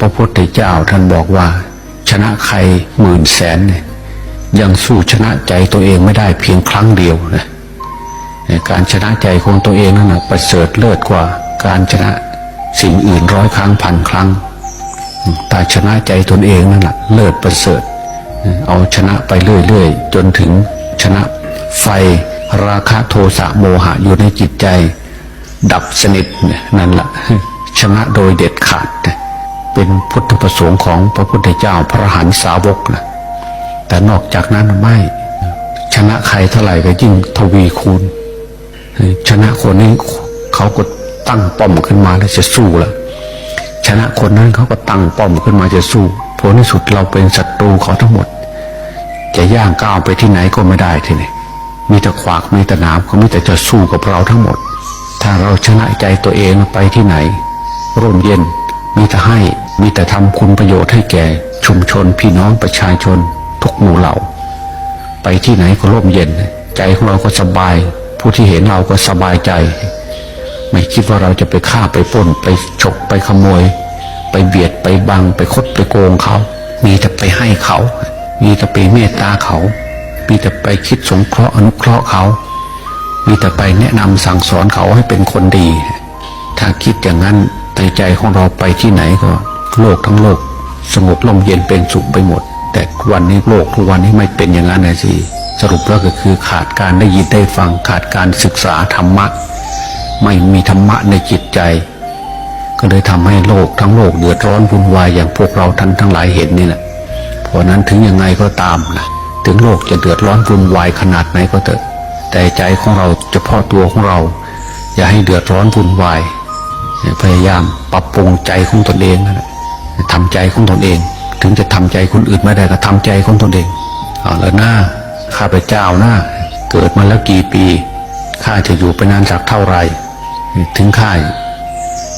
พระพุทธเจ้าท่านบอกว่า ชนะใครหมื่นแสนเนี่ยยังสู้ชนะใจตัวเองไม่ได้เพียงครั้งเดียวนะการชนะใจของตัวเองนั่นนะประเสริฐเลิศกว่าการชนะสิ่งอื่นร้อยครั้งพันครั้งแต่ชนะใจตนเองนั่นแหละเลิศประเสริฐ เอาชนะไปเรื่อยๆ จนถึงชนะไฟราคะโทสะโมหะอยู่ในจิตใจ ดับสนิทนี่ยนั่นแหละชนะโดยเด็ดขาดนะ เป็นพุทธประสงค์ของพระพุทธเจ้าพระหันสาวกนะแต่นอกจากนั้นไม่ ชนะใครเท่าไหร่ก็ยิ่งทวีคูณ ชนะคนนี้เขาก็ตั้งป้อมขึ้นมาแล้วจะสู้ละชนะคนนั้นเขาก็ตั้งป้อมขึ้นมาจะสู้ผลที่สุดเราเป็นศัตรูเขาทั้งหมด จะย่างก้าวไปที่ไหนก็ไม่ได้ทีนี้มีแต่ขวากมีแต่หนามเขามีแต่จะสู้กับเราทั้งหมด ถ้าเราชนะใจตัวเองไปที่ไหน ร่มเย็น มีแต่ให้มีแต่ทำคุณประโยชน์ให้แก่ชุมชนพี่น้องประชาชนทุกหมู่เหล่า ไปที่ไหนก็ร่มเย็น ใจของเราก็สบาย ผู้ที่เห็นเราก็สบายใจ ไม่คิดว่าเราจะไปฆ่าไปป้นไปฉกไปขโมย ไปเบียดไปบังไปคดไปโกงเขา มีแต่ไปให้เขา มีแต่ไปเมตตาเขา มีแต่ไปคิดสงเคราะห์อนุเคราะห์เขา มีแต่ไปแนะนำสั่งสอนเขาให้เป็นคนดี ถ้าคิดอย่างนั้นในใจของเราไปที่ไหนก็ โลกทั้งโลก สงบลมเย็นเป็นสุขไปหมด แต่วันนี้โลกทุกวันนี้ไม่เป็นอย่างนั้นนะสิสรุปแล้วก็คือขาดการได้ยินได้ฟังขาดการศึกษาธรรมะ ไม่มีธรรมะในจิตใจ ก็เลยทำให้โลกทั้งโลกเดือดร้อนวุ่นวายอย่างพวกเราท่านทั้งหลายเห็นนี่แหละเพราะนั้นถึงยังไงก็ตามนะถึงโลกจะเดือดร้อนวุ่นวายขนาดไหนก็เถอะ แต่ใจของเราเฉพาะตัวของเรา อย่าให้เดือดร้อนวุ่นวาย พยายามปรับปรุงใจของตนเองนะทำใจของตนเอง ถึงจะทำใจคนอื่นไม่ได้ก็ทำใจของตนเองเอาแล้วหน้าข้าพเจ้าหน้าเกิดมาแล้วกี่ปีข้าจะอยู่ไปนานสักเท่าไหร่ถึงข้า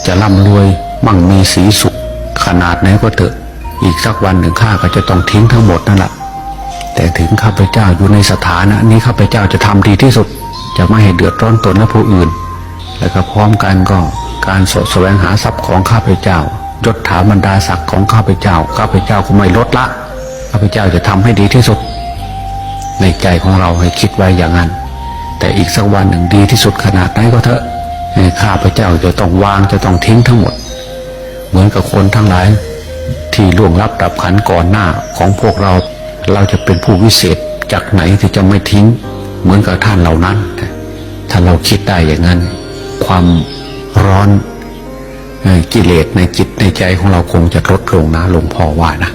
จะร่ำรวยมั่งมีสีสุข ขนาดไหนก็เถอะอีกสักวันหนึ่งข้าก็จะต้องทิ้งทั้งหมดนั่นแหละแต่ถึงข้าพเจ้าอยู่ในสถานะนี้ข้าพเจ้าจะทำดีที่สุด จะไม่ให้เดือดร้อนตนและผู้อื่น แล้วก็พร้อมกันก็ การสดแสวงหาทรัพย์ของข้าพเจ้ายศถาบรรดาศักดิ์ของข้าพเจ้า ข้าพเจ้าก็ไม่ลดละ ข้าพเจ้าจะทำให้ดีที่สุด ในใจของเราให้คิดไว้อย่างนั้น แต่อีกสักวันหนึ่งดีที่สุดขนาดไหนก็เถอะข้าพเจ้าจะต้องวางจะต้องทิ้งทั้งหมด เหมือนกับคนทั้งหลาย ที่ล่วงลับดับขันก่อนหน้าของพวกเราเราจะเป็นผู้วิเศษจากไหนที่จะไม่ทิ้ง เหมือนกับท่านเหล่านั้น ถ้าเราคิดได้อย่างนั้น ความ ร้อนกิเลสในจิตในใจของเราคงจะลดลงนะหลวงพ่อว่านะ